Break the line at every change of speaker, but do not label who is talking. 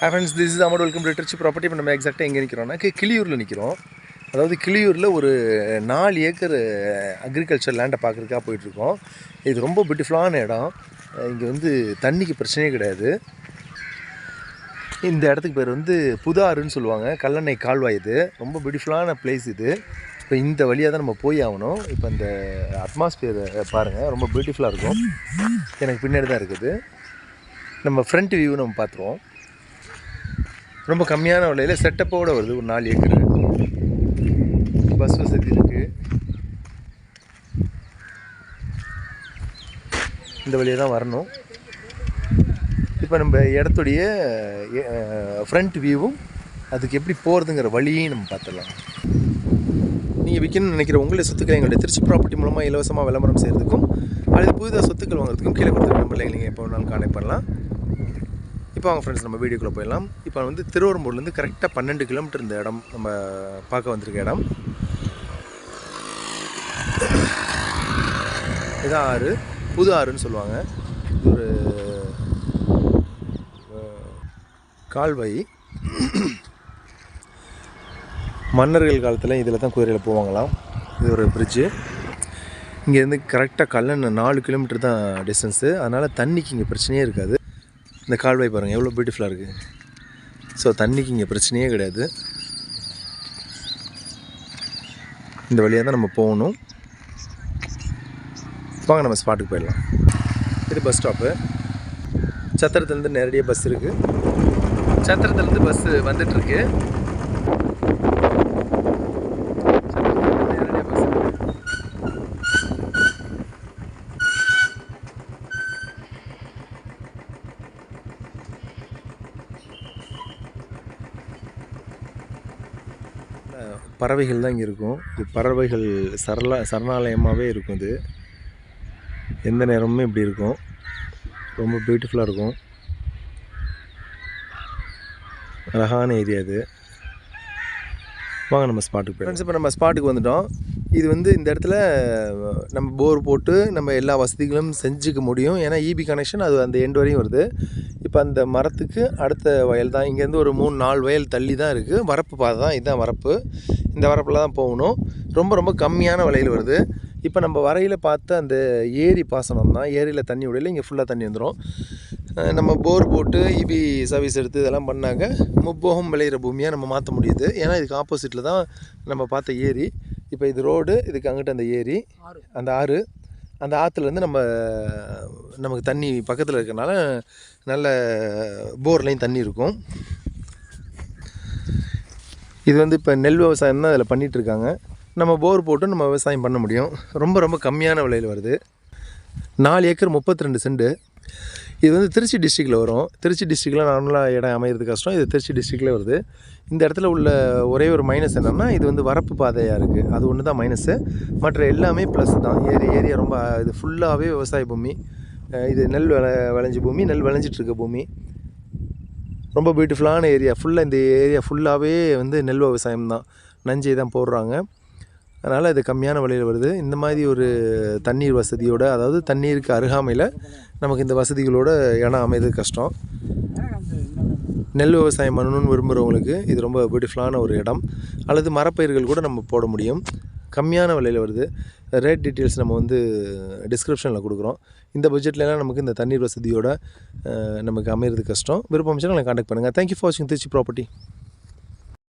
Hi friends this is amount welcome to property இப்போ நம்ம எக்ஸாக்டாக எங்கே நிற்கிறோம்னா கிளியூரில் நிற்கிறோம் அதாவது கிளியூரில் ஒரு நாலு ஏக்கர் அக்ரிகல்ச்சர் லேண்டை பார்க்குறதுக்காக போயிட்டுருக்கோம். இது ரொம்ப பியூட்டிஃபுல்லான இடம். இங்கே வந்து தண்ணிக்கு பிரச்சனையே கிடையாது. இந்த இடத்துக்கு பேர் வந்து புதாறுன்னு சொல்லுவாங்க. கல்லணை கால்வாய் இது. ரொம்ப பியூட்டிஃபுல்லான பிளேஸ் இது. இப்போ இந்த வழியாக தான் நம்ம போய் ஆகணும். இப்போ இந்த அட்மாஸ்பியர் பாருங்கள் ரொம்ப பியூட்டிஃபுல்லாக இருக்கும். எனக்கு பின்னாடி தான் இருக்குது. நம்ம ஃப்ரண்ட் வியூ நம்ம பார்த்துருவோம். ரொம்ப கம்மியான விலையில் செட்டப்போடு வருது ஒரு நாலு ஏக்கர். பஸ் வசதி இருக்குது இந்த வழியை தான் வரணும். இப்போ நம்ம இடத்துடைய ஃப்ரண்ட் வியூவும் அதுக்கு எப்படி போகிறதுங்கிற வழியையும் நம்ம பார்த்துடலாம். நீங்கள் விற்கணும்னு நினைக்கிற உங்களுடைய சொத்துக்களை எங்களுடைய திருச்சி ப்ராப்பர்ட்டி மூலமாக இலவசமாக விளம்பரம் செய்கிறதுக்கும் அல்லது புதிதாக சொத்துக்கள் வாங்குறதுக்கும் கீழே கொடுத்துருக்க நம்பரில் நீங்கள் எப்போ வேணாலும் கான்டாக்ட் பண்ணலாம். இப்போ வாங்க ஃப்ரெண்ட்ஸ் நம்ம வீடியோக்குள்ளே போயிடலாம். இப்போ வந்து திருவரம்பூர்லேருந்து கரெக்டாக பன்னெண்டு கிலோமீட்டர் இந்த இடம் நம்ம பார்க்க வந்திருக்க இடம். இதான் ஆறு புது ஆறுன்னு சொல்லுவாங்க. இது ஒரு கால்வாய். மன்னர்கள் காலத்தில் இதில் தான் குதிரையில் போவாங்களாம். இது ஒரு பிரிட்ஜு இங்கேருந்து கரெக்டாக கல்லணை நாலு கிலோமீட்டர் தான் டிஸ்டன்ஸு அதனால் தண்ணிக்கு இங்கே பிரச்சனையே இருக்காது. இந்த கால்வாய் பாருங்கள் எவ்வளோ பியூட்டிஃபுல்லாக இருக்குது ஸோ தண்ணிக்கு இங்கே பிரச்சனையே கிடையாது. இந்த வழியாக தான் நம்ம போகணும். வாங்க நம்ம ஸ்பாட்டுக்கு போயிடலாம். இது பஸ் ஸ்டாப்பு சத்திரத்துலேருந்து நேரடியாக பஸ் இருக்குது சத்திரத்துலேருந்து பஸ்ஸு வந்துட்டுருக்கு நேரடியாக பஸ் பறவைகள் தான் இங்கே இருக்கும். இது பறவைகள் சரளா சரணாலயமாகவே இருக்கும் இது. எந்த நேரமுமே இப்படி இருக்கும். ரொம்ப பியூட்டிஃபுல்லாக இருக்கும். அழகான ஏரியா இது. வாங்க நம்ம ஸ்பாட்டுக்கு போய் இப்போ நம்ம ஸ்பாட்டுக்கு வந்துட்டோம். இது வந்து இந்த இடத்துல நம்ம போர் போட்டு நம்ம எல்லா வசதிகளும் செஞ்சுக்க முடியும். ஏன்னா இபி கனெக்ஷன் அது அந்த எண்டு வரையும் வருது. இப்போ அந்த மரத்துக்கு அடுத்த வயல் தான். இங்கேருந்து ஒரு மூணு நாலு வயல் தள்ளி தான் இருக்குது வரப்பு பாதை தான். இதுதான் வரப்பு. இந்த வரப்பில் தான் போகணும். ரொம்ப ரொம்ப கம்மியான விலையில் வருது. இப்போ நம்ம வரையில் பார்த்த அந்த ஏரி பாசனம் தான். ஏரியில் தண்ணி விடையில் இங்கே ஃபுல்லாக தண்ணி வந்துடும் நம்ம போர் போட்டு இபி சர்வீஸ் எடுத்து இதெல்லாம் பண்ணாக்க முப்போகம் விளையிற பூமியாக நம்ம மாற்ற முடியுது. ஏன்னா இதுக்கு ஆப்போசிட்டில் தான் நம்ம பார்த்த ஏரி. இப்போ இது ரோடு இதுக்கு அங்கிட்ட அந்த ஏரி அந்த ஆறு அந்த ஆற்றுலேருந்து நம்ம நமக்கு தண்ணி பக்கத்தில் இருக்கறனால நல்ல போர்லையும் தண்ணி இருக்கும். இது வந்து இப்போ நெல் விவசாயம் தான் இதில் பண்ணிகிட்ருக்காங்க நம்ம போர் போட்டு நம்ம விவசாயம் பண்ண முடியும். ரொம்ப ரொம்ப கம்மியான விலையில் வருது. நாலு ஏக்கர் முப்பத்தி ரெண்டு சென்ட் இது வந்து திருச்சி டிஸ்ட்ரிக்டில் வரும். திருச்சி டிஸ்ட்ரிக்டில் நார்மலாக இடம் அமையிறது கஷ்டம். இது திருச்சி டிஸ்ட்ரிக்டில் வருது. இந்த இடத்துல உள்ள ஒரே ஒரு மைனஸ் என்னென்னா இது வந்து வரப்பு பாதையாக இருக்குது அது ஒன்று தான் மைனஸு மற்ற எல்லாமே ப்ளஸ் தான். ஏரி ஏரியா ரொம்ப இது ஃபுல்லாகவே விவசாய பூமி. இது நெல் விளை விளைஞ்ச பூமி நெல் விளைஞ்சிட்ருக்க பூமி. ரொம்ப பியூட்டிஃபுல்லான ஏரியா ஃபுல்லாக இந்த ஏரியா ஃபுல்லாகவே வந்து நெல் விவசாயம் தான். நஞ்சை தான் போடுறாங்க. அதனால் இது கம்மியான விலையில் வருது. இந்த மாதிரி ஒரு தண்ணீர் வசதியோட அதாவது தண்ணீருக்கு அருகாமையில் நமக்கு இந்த வசதிகளோட இடம் அமைகிறது கஷ்டம். நெல் விவசாயம் பண்ணணும்னு விரும்புகிறவங்களுக்கு இது ரொம்ப பியூட்டிஃபுல்லான ஒரு இடம். அல்லது மரப்பயிர்கள் கூட நம்ம போட முடியும். கம்மியான விலையில் வருது. ரேட் டீட்டெயில்ஸ் நம்ம வந்து டிஸ்கிரிப்ஷனில் கொடுக்குறோம். இந்த பட்ஜெட்லலாம் நமக்கு இந்த தண்ணீர் வசதியோட நமக்கு அமையிறது கஷ்டம். விருப்பம் கான்டாக்ட் பண்ணுங்கள் தேங்க்யூ ஃபார் வாட்சிங் திருச்சி ப்ராப்பர்ட்டி